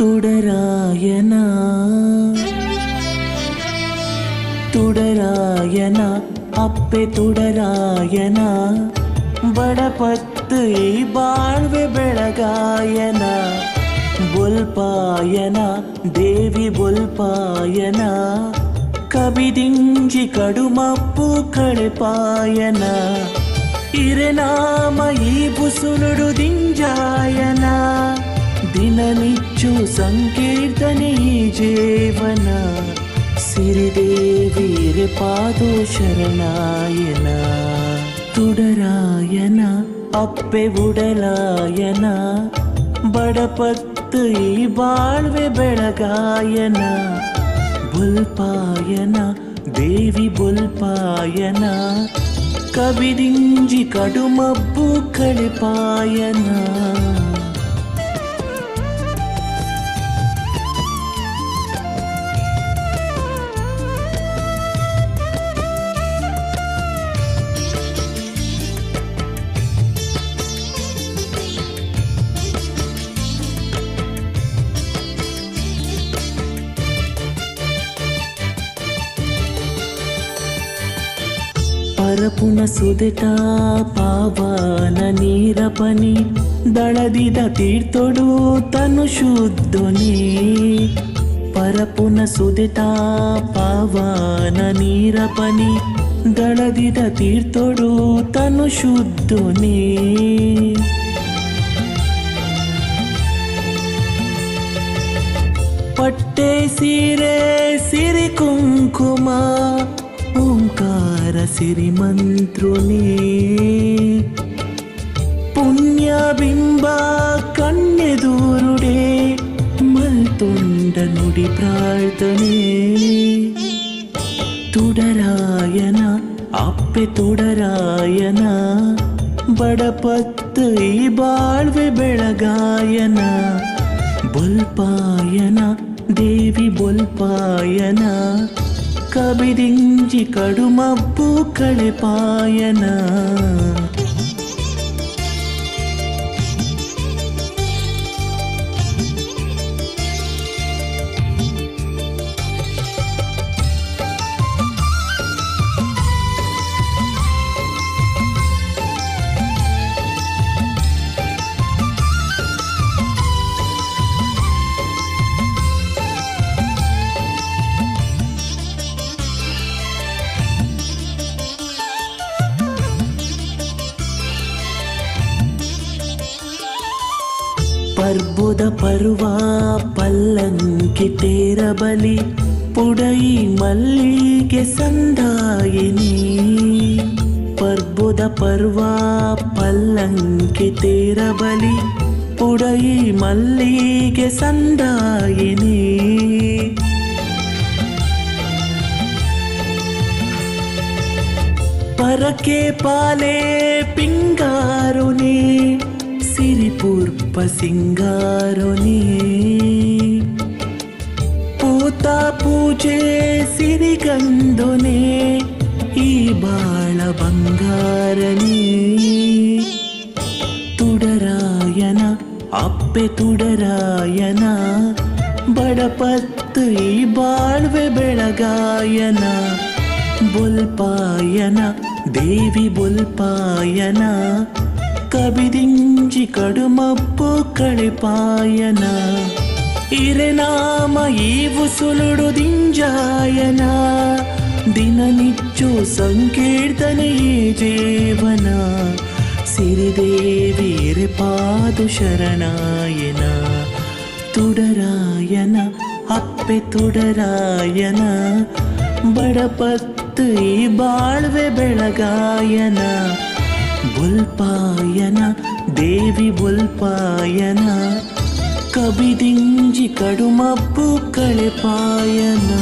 തുടരായന തുടരായന ಅಪ್ಪೆ ತುಡರಾಯನ ಬಡಪತ್ತು ಈ ಬಾಳ್ವೆ ಬೆಳಗಾಯನ ಬೊಲ್ಪಾಯನ ದೇವಿ ಬೊಲ್ಪಾಯನ కవిదించి కడుమప్పు కడపాయన ఇరనామ ఈ బుసులుడు దింజాయన దిననిచ్చు సంకీర్తని జీవన. സിരിദേവീരെ പാദോശരണായന തുടരായന അപ്പെ ഉടലായന ಬಡಪತ್ತು ಈ ಬಾಳ್ವೆ ಬೆಳಗಾಯನ ಬುಲ್ಪಾಯನ ದೇವಿ ಬುಲ್ಪಾಯನ ಕಬಿರಿಂಜಿ ಕಡುಮಬ್ಬು ಕಳಿಪಾಯನ ಪರಪುನ ಸುದೆಟ ಪಾವನ ನೀರ ಪನಿ ದಳದಿದ ತೀರ್ಥೊಡು ತನು ಶುದ್ಧನೇ ಪರಪುನ ಸುದೆಟ ಪಾವನ ನೀರ ಪನಿ ದಳದಿದ ತೀರ್ಥೊಡು ತನು ಶುದ್ಧನೇ ಪಟ್ಟೆ ಸೀರೆ ಸಿರಿ ಕುಂಕುಮ ಓಂಕಾರ ಸಿರಿ ಮಂತ್ರುನೇ ಪುಣ್ಯಬಿಂಬ ಕಣ್ಣೆದೂರುಡೆ ಮಲ್ತೊಂಡ ನುಡಿ ಪ್ರಾರ್ಥನೆ തുടരായന അപ്പെ തുടരായന ಬಡಪತ್ತು ಈ ಬಾಳ್ವೆ ಬೆಳಗಾಯನ ಬೊಲ್ಪಾಯನ ದೇವಿ ಬೊಲ್ಪಾಯನ కబిరించి కడుమబ్బు కళిపాయనా. ಪರ್ಬುದ ಪರ್ವಾ ಪಲ್ಲಂಕಿ ತೇರಬಲಿ ಪುಡೈ ಮಲ್ಲಿಗೆ ಸಂದಾಯಿನಿ ಪರ್ಬುದ ಪರ್ವಾ ಪಲ್ಲಂಕಿ ತೇರಬಲಿ ಪುಡೈ ಮಲ್ಲಿಗೆ ಸಂದಾಯಿನಿ ಪರಕೆ ಪಾಲೆ ಪಿಂಗಾರುನಿ ಸಿರಿಪುರ್ సిరిపూర్ప సింగారుని పూత పూజೆ సిరిగంధునే ఈ బాళ బంగారని തുടരായന അപ്പെ തുടരായന ಬಡಪತ್ತು ಈ ಬಾಳ್ವೆ ಬೆಳಗಾಯನ ಬೊಲ್ಪಾಯನ ದೇವಿ ಬೊಲ್ಪಾಯನ ಕಬಿದಿಂಜಿ ಕಡುಮಪ್ಪು ಕಳಿಪಾಯನ ಇರೆನಾಮ ಈ ಉಸುಳುಡು ದಿಂಜಾಯನ ದಿನನಿಚ್ಚು ಸಂಕೀರ್ತನೆ ಈ ಜೀವನ ಸಿರಿದೇವಿ ಪಾದು ಶರಣಾಯನ തുടരായന അപ്പെ തുടരായന ಬಡಪತ್ತು ಈ ಬಾಳ್ವೆ ಬೆಳಗಾಯನ బొల్పాయన దేవి బొల్పాయన కబిదింజి కడుమబ్బు కళపాయనా.